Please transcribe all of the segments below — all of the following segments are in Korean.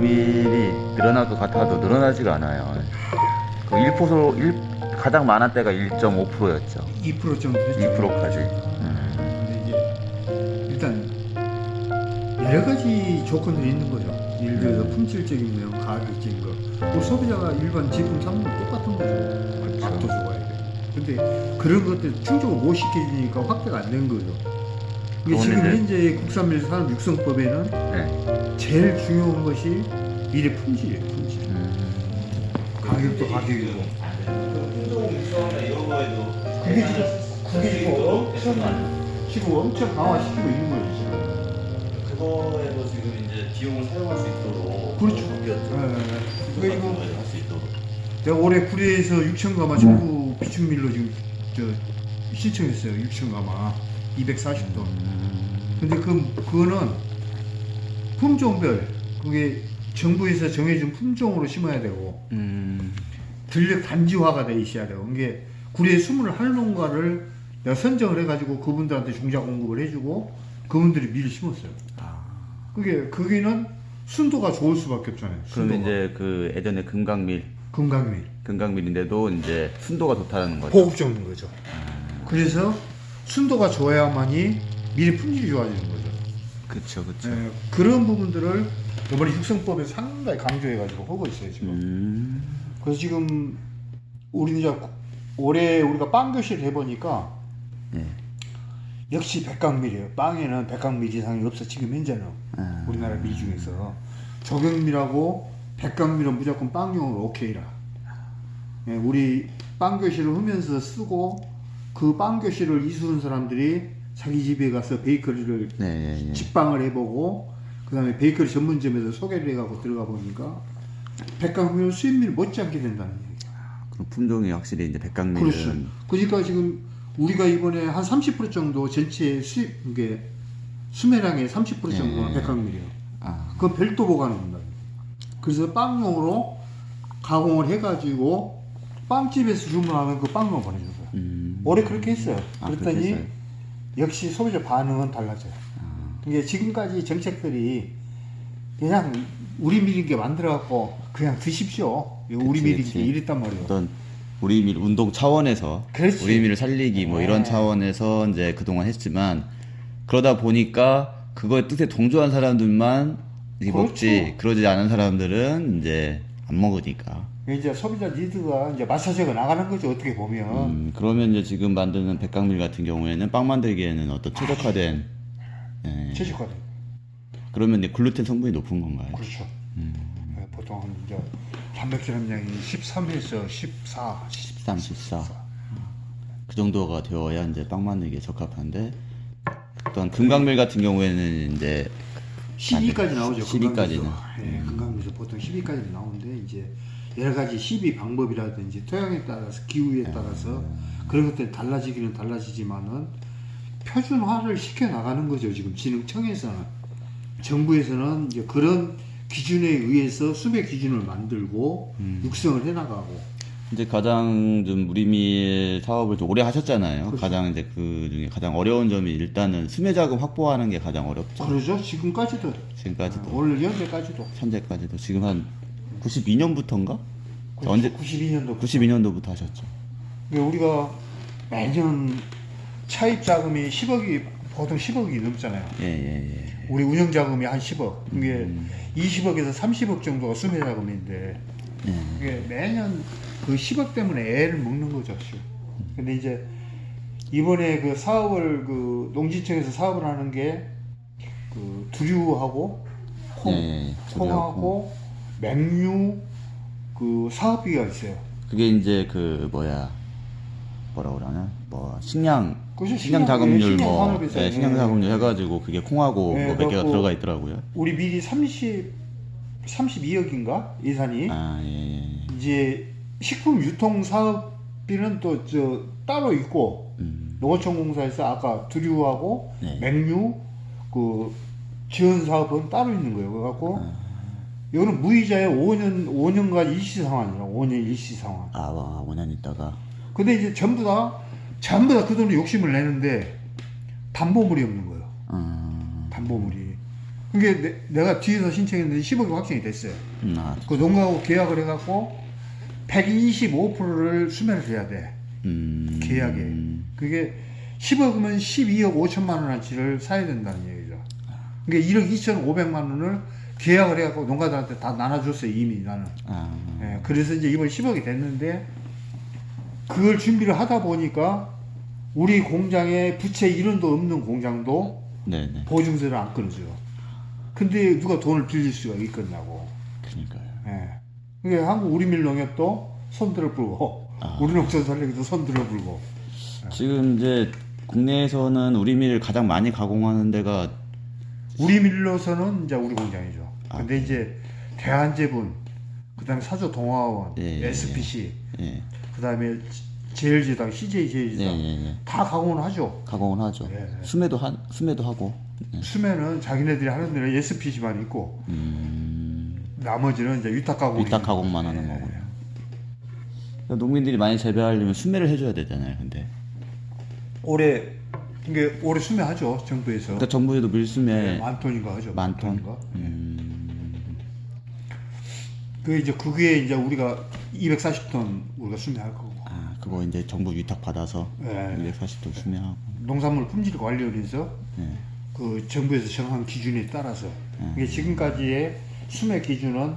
비밀이 늘어날 것 같아도 늘어나지가 않아요. 그 1%, 일 가장 많은 때가 1.5%였죠. 2% 정도 됐죠. 2%까지. 음. 근데 이제 일단 여러 가지 조건들이 있는 거죠. 예를 들어서 품질적인 면, 가격적인 거. 우리 소비자가 일반 제품 사는 건 똑같은 거죠. 그렇죠. 맛도 좋아야 돼. 근데 그런 것들 충족을 못 시켜주니까 확대가 안 된 거죠. 이게 지금 현재 국산밀 산업 육성법에는 네. 제일 중요한 것이 밀의 품질이에요. 품질. 음. 가격도 가격이고. 운동 육성이나 이런 거에도 그게 지금 그게 지금 엄청 지금 엄청 강화시키고 있는 거예요. 지금. 그거에도 지금 이제 비용을 사용할 수 있도록 그렇죠. 바뀌었죠. 네. 그게 지금 할수 있도록. 내가 올해 구리에서 6천 가마 전부 비축밀로 지금 저 신청했어요. 6천 가마 240톤. 음. 근데 그 그거는 품종별 그게 정부에서 정해준 품종으로 심어야 되고 음. 들력 단지화가 돼 있어야 되고 이게 구리에 숨을 할 농가를 내가 선정을 해가지고 그분들한테 종자 공급을 해주고 그분들이 밀을 심었어요. 아. 그게 거기는 순도가 좋을 수밖에 없잖아요. 그럼 순도가. 이제 그 예전에 금강밀, 건강밀. 금강밀인데도 이제 순도가 좋다는 거죠. 보급적인 거죠. 그래서 순도가 좋아야만이 밀의 품질이 좋아지는 거죠. 그쵸, 그쵸. 예, 그런 부분들을 이번에 육성법에 상당히 강조해가지고 하고 있어요 지금. 음. 그래서 지금 우리 이제 올해 우리가 빵 교실 해보니까 네. 역시 백강밀이에요. 빵에는 백강밀 이상이 없어 지금 현재는 아. 우리나라 밀 중에서 저경밀하고 백강밀은 무조건 빵용으로 오케이라. 예, 우리 빵 교실을 하면서 쓰고 그 빵 교실을 이수는 사람들이 자기 집에 가서 베이커리를 네, 네, 네. 직방을 해보고 그다음에 베이커리 전문점에서 소개를 해가고 들어가 보니까 백강밀 수입밀 못지않게 된다는 얘기야. 그럼 품종이 확실히 이제 백강밀은 그렇죠. 그러니까 지금 우리가 이번에 한 30% 정도 전체 수입 이게 수매량의 30% 정도는 네. 백강밀이에요. 아, 그건 별도 보관합니다. 그래서 빵용으로 가공을 해가지고 빵집에서 주문하면 그 빵으로 보내줘요. 음. 올해 그렇게 했어요. 아, 그랬더니 그렇게 했어요? 역시 소비자 반응은 달라져요. 아. 이게 지금까지 정책들이 그냥 우리 밀인 게 만들어갖고 그냥 드십시오. 우리 그치, 밀인 그치. 게 이랬단 말이에요. 어떤 우리 밀 운동 차원에서 그렇지. 우리 밀을 살리기 뭐 네. 이런 차원에서 이제 그동안 했지만 그러다 보니까 그거에 뜻에 동조한 사람들만 그렇죠. 먹지 그러지 않은 사람들은 이제 안 먹으니까 이제 소비자 니드가 이제 맞춰져 나가는 거죠. 어떻게 보면. 음, 그러면 이제 지금 만드는 백강밀 같은 경우에는 빵 만들기에는 어떤 최적화된 예, 최적화돼. 그러면 이제 글루텐 성분이 높은 건가요? 그렇죠. 음. 네, 보통 한 이제 단백질 함량이 13에서 14, 13, 14. 그 정도가 되어야 이제 빵 만들기에 적합한데 어떤 금강밀 같은 경우에는 이제 12까지 나오죠. 12 까지는. 음. 건강에서. 예, 건강에서 보통 12까지 나오는데 이제 여러 가지 12 방법이라든지 토양에 따라서 기후에 따라서 그런 것들이 달라지기는 달라지지만은 표준화를 시켜 나가는 거죠. 지금 진흥청에서는 정부에서는 이제 그런 기준에 의해서 수배 기준을 만들고 음. 육성을 해 나가고 이제 가장 좀 우리밀 사업을 좀 오래 하셨잖아요. 그렇죠. 가장 이제 그 중에 가장 어려운 점이 일단은 수매 자금 확보하는 게 가장 어렵죠. 그러죠. 지금까지도 지금까지도 오늘 현재까지도 현재까지도 지금 한 92년부터인가? 언제 92년도 92년도부터 하셨죠. 우리가 매년 차입 자금이 10억이 보통 10억이 넘잖아요. 예, 예, 예. 우리 운영 자금이 한 10억. 이게 음. 20억에서 30억 정도가 수매 자금인데 예. 이게 매년 그 10억 때문에 애를 먹는 거죠. 지금. 근데 이제 이번에 그 사업을 그 농지청에서 사업을 하는 게 그 두류하고 콩, 예, 예, 예. 콩하고 맹류 그 사업비가 있어요. 그게 이제 그 뭐야 뭐라 그러나 뭐 식량 그죠, 식량 식량, 자금률 예, 식량 뭐 산업에서, 예, 식량 예. 자금률 해가지고 그게 콩하고 예, 뭐 몇 개가 그래갖고 들어가 있더라고요. 우리 미리 30 32억인가 예산이 아 예. 예. 이제 식품 유통 사업비는 또 저 따로 있고 음. 농어촌 공사에서 아까 두류하고 네. 맹류 그 지원 사업은 따로 있는 거예요. 그래갖고 아. 이거는 무이자의 5년 5년간 일시 상환이라 5년 일시 상환. 아, 와, 5년 있다가. 근데 이제 전부 다 전부 다 그 돈을 욕심을 내는데 담보물이 없는 거예요. 음, 담보물이. 그게 내, 내가 뒤에서 신청했는데 10억이 확정이 됐어요. 음, 아, 그 농가하고 계약을 해갖고 125%를 수매를 해야 돼. 음, 계약에. 그게 10억이면 12억 5천만 원어치를 사야 된다는 얘기죠. 그게 1억 2천 5백만 원을 계약을 해갖고 농가들한테 다 나눠줬어요, 이미 나는. 아, 예, 그래서 이제 이번 10억이 됐는데 그걸 준비를 하다 보니까 우리 공장에 부채 1원도 없는 공장도 네네. 보증서를 안 끊어줘요. 근데 누가 돈을 빌릴 수가 있겠냐고. 그러니까요. 예. 그게 한국 우리밀 농협도 손들어 불고 아. 우리 농촌 살리기도 손들어 불고 지금 이제 국내에서는 우리밀을 가장 많이 가공하는 데가 우리밀로서는 이제 우리 공장이죠. 아, 근데 이제 대한제분, 그다음에 사조 동화원, 예, 예, SPC, 예, 그다음에 제일제당, CJ 예, 제일제당 예, 예. 다 가공을 하죠. 가공을 하죠. 예, 예. 수매도 하, 수매도 하고. 예. 수매는 자기네들이 하는 데는 SPC만 있고 음, 나머지는 이제 위탁 가공. 위탁 가공만 하는 예. 거군요. 그러니까 농민들이 많이 재배하려면 수매를 해줘야 되잖아요. 근데 올해 이게 올해 수매하죠 정부에서. 그러니까 정부에도 밀수매 만 톤인가 하죠. 만 톤. 톤인가? 음, 그 이제 그게 이제 우리가 240톤 우리가 수매할 거고. 아 그거 이제 정부 위탁 받아서 예. 240도 수매하고. 농산물 품질 관리원에서 예. 그 정부에서 정한 기준에 따라서 음. 이게 지금까지의 수매 기준은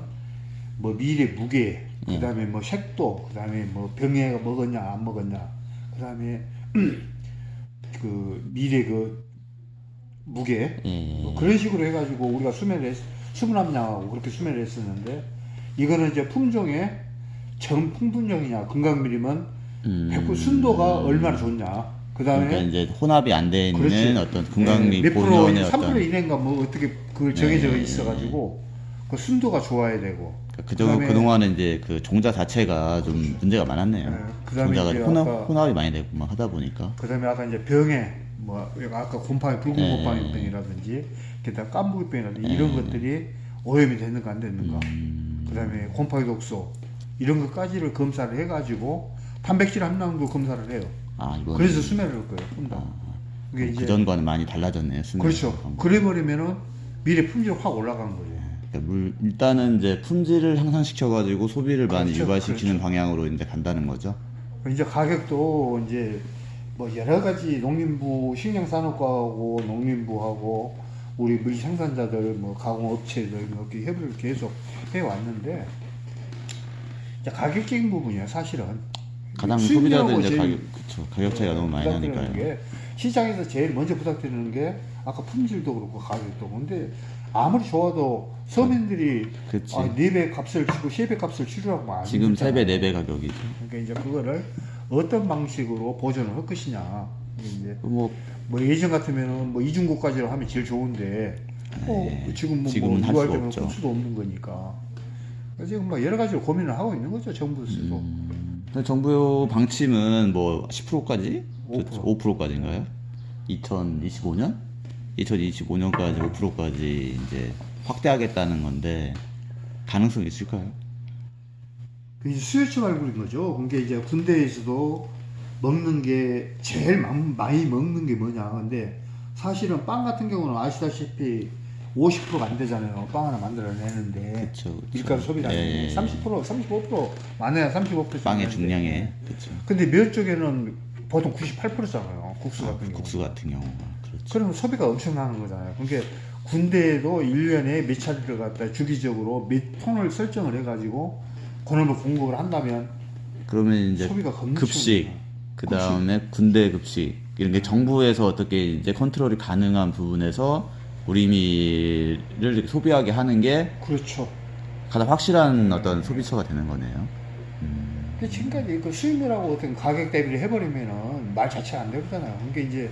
뭐 미래 무게 예. 그다음에 뭐 색도 그 다음에 뭐 병해가 먹었냐 안 먹었냐 그 다음에 그 미래 그 무게 예, 예, 뭐 예. 그런 식으로 해가지고 우리가 수매를 했, 수분함량하고 그렇게 수매를 했었는데 이거는 이제 품종의 정풍분종이냐 건강밀이면 음. 백구 순도가 얼마나 좋냐 그 다음에 그러니까 이제 혼합이 안 그렇지. 어떤 건강미 몇 프로, 본연의 3% 어떤 이내인가 뭐 어떻게 그 정해져 네. 있어가지고 그 순도가 좋아야 되고. 그 정도 그다음에- 그동안은 이제 그 종자 자체가 좀 문제가 많았네요. 네, 그다음에 종자가 이제 혼합, 아까- 혼합이 많이 되고 막 하다 보니까 그다음에 아까 이제 병에 뭐 아까 곰팡이 붉은 네. 곰팡이 병이라든지 게다가 깐부기 병이라든지 네. 이런 것들이 오염이 됐는가 안 됐는가. 음, 그다음에 곰팡이 독소 이런 것까지를 검사를 해가지고 단백질 함량도 검사를 해요. 아 이번 그래서 수매를 할 거예요. 분당. 그게 이제 그 전과는 많이 달라졌네요. 수면 그렇죠. 방법. 그래 버리면은 미래 품질 확 올라간 거죠. 그러니까 물, 일단은 이제 품질을 향상시켜가지고 소비를 많이 그렇죠, 유발시키는 그렇죠. 방향으로 이제 간다는 거죠. 이제 가격도 이제 뭐 여러 가지 농림부 식량산업과하고 농림부하고 우리 물 생산자들 뭐 가공업체들 이렇게 협의를 계속 해 왔는데 이제 가격적인 부분이야 사실은 가장 소비자들 이제 가격 그렇죠. 가격 차이가 너무 많이 나니까요. 게 시장에서 제일 먼저 부탁드리는 게 아까 품질도 그렇고 가격도 근데 아무리 좋아도 서민들이 그치. 아, 4배 값을 치고 3배 값을 치르라고 안 지금 해줬잖아요. 3배, 4배 가격이죠. 그러니까 이제 그거를 어떤 방식으로 보존을 할 것이냐. 이제 뭐 뭐 예전 같으면은 뭐 이중고까지로 하면 제일 좋은데 어, 네, 지금 뭐, 지금은 뭐할 이거 수가 때문에 없죠. 할 수도 없는 거니까. 그래서 지금 뭐 여러 가지로 고민을 하고 있는 거죠 정부에서도. 음, 근데 정부 방침은 뭐 10%까지? 5%. 5%까지인가요? 2025년? 2025년까지 5%까지 이제 확대하겠다는 건데 가능성이 있을까요? 그 수요치 발굴인 거죠. 그게 이제 군대에서도 먹는 게 제일 마- 많이 먹는 게 뭐냐. 근데 사실은 빵 같은 경우는 아시다시피 50%가 안 되잖아요. 빵 하나 만들어내는데. 그쵸, 그쵸. 밀가루 소비량이 예, 예. 30% 35% 많아야 35% 빵의. 중량에 그렇죠. 근데 면 쪽에는 보통 98%잖아요. 국수 같은 경우. 아, 국수 같은 경우가 그렇죠. 그러면 소비가 엄청나는 거잖아요. 그러니까 군대에도 1년에 몇 차례를 갖다 주기적으로 몇 톤을 설정을 해가지고 그놈을 공급을 한다면 그러면 이제 소비가 급식. 그 다음에 군대 급식 이런 게 정부에서 어떻게 이제 컨트롤이 가능한 부분에서 우리미를 소비하게 하는 게 그렇죠. 가장 확실한 어떤 소비처가 되는 거네요. 근데 지금까지 그 수입이라고 어떤 가격 대비를 해버리면은 말 자체가 안 되잖아요. 그러니까 이제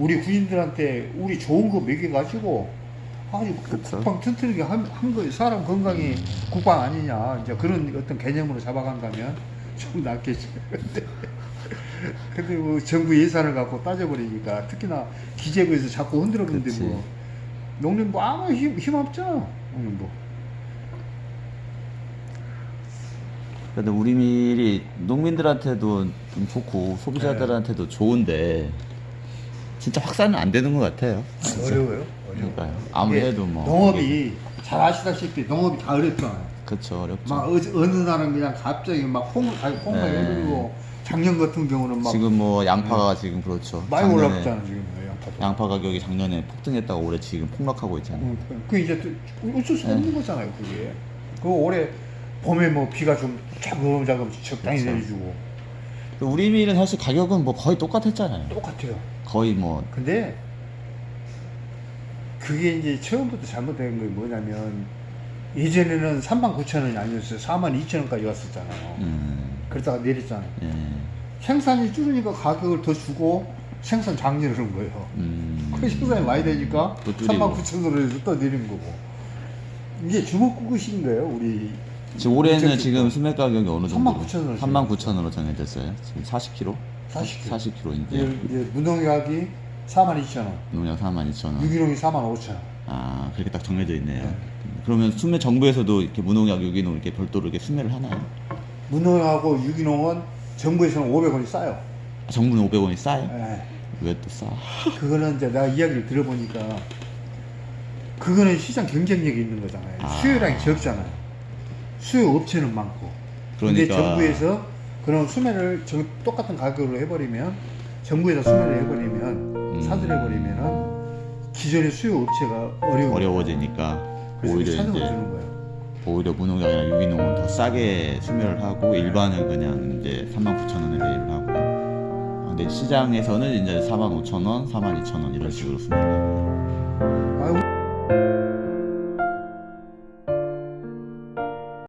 우리 군인들한테 우리 좋은 거 먹여가지고 아주 그 그쵸. 국방 튼튼하게 한, 한 거예요. 사람 건강이 국방 아니냐. 이제 그런 어떤 개념으로 잡아간다면 좀 낫겠지. 근데, 근데 뭐 정부 예산을 갖고 따져버리니까 특히나 기재부에서 자꾸 흔들었는데 그치. 뭐 농림부 아무 힘, 힘 없죠. 농림부. 그래도 우리 밀이 농민들한테도 좀 좋고 소비자들한테도 좋은데 진짜 확산은 안 되는 것 같아요. 어려워요. 어려워. 그러니까요. 해도 뭐 농업이 잘 아시다시피 농업이 다 어렵잖아요. 그렇죠 어렵죠. 막 어, 어느 날은 그냥 갑자기 막 콩, 아니 콩가 네. 해버리고 작년 같은 경우는 막 지금 뭐 양파가 지금 그렇죠. 많이 작년에 올랐잖아 지금 양파도. 양파 가격이 작년에 폭등했다가 올해 지금 폭락하고 있잖아요. 응, 그- 그 이제 또 어쩔 수 없는 거잖아요 그게. 그 올해 봄에 뭐 비가 좀 자금자금 적당히 그렇죠. 내려주고 우리 밀은 사실 가격은 뭐 거의 똑같았잖아요. 똑같아요. 거의 뭐 근데 그게 이제 처음부터 잘못된 게 뭐냐면 예전에는 3만 9천 원이 아니었어요. 4만 2천 원까지 왔었잖아요. 음, 그러다가 내렸잖아요. 예, 생산이 줄으니까 가격을 더 주고 생산 장려하는 거예요. 음, 그 생산이 많이 되니까 또 줄이고. 3만 9천 원에서 또 내린 거고. 이게 주먹구구신 거예요, 우리. 지금 올해는 지금 수매 가격이 어느 정도? 39,000원 39,000원으로 정해졌어요. 지금 40kg? 40kg. 40kg 이제, 이제 이제 무농약이 4만 2천 원, 농약 42,000원. 유기농이 4만 5천 원. 아 그렇게 딱 정해져 있네요. 네. 그러면 수매 정부에서도 이렇게 무농약, 유기농 이렇게 별도로 이렇게 수매를 하나요? 무농하고 유기농은 정부에서는 500원이 싸요. 아, 정부는 500원이 싸요? 예. 왜또 싸? 그거는 이제 내가 이야기를 들어보니까 그거는 시장 경쟁력이 있는 거잖아요. 아. 수요량이 적잖아요. 수요 업체는 많고. 근데 그러니까- 정부에서 그런 수매를 정- 똑같은 가격으로 해버리면 정부에서 수매를 해버리면 음. 사들 해버리면은 기존의 수요 업체가 어려워. 어려워지니까 오히려 이제 주는 거예요. 오히려 무농약이나 유기농은 더 싸게 수매를 하고 일반은 그냥 이제 39,000원에 매입을 하고요. 아, 근데 시장에서는 이제 45,000원, 42,000원 이런 식으로 수매를 하고요. 아이고.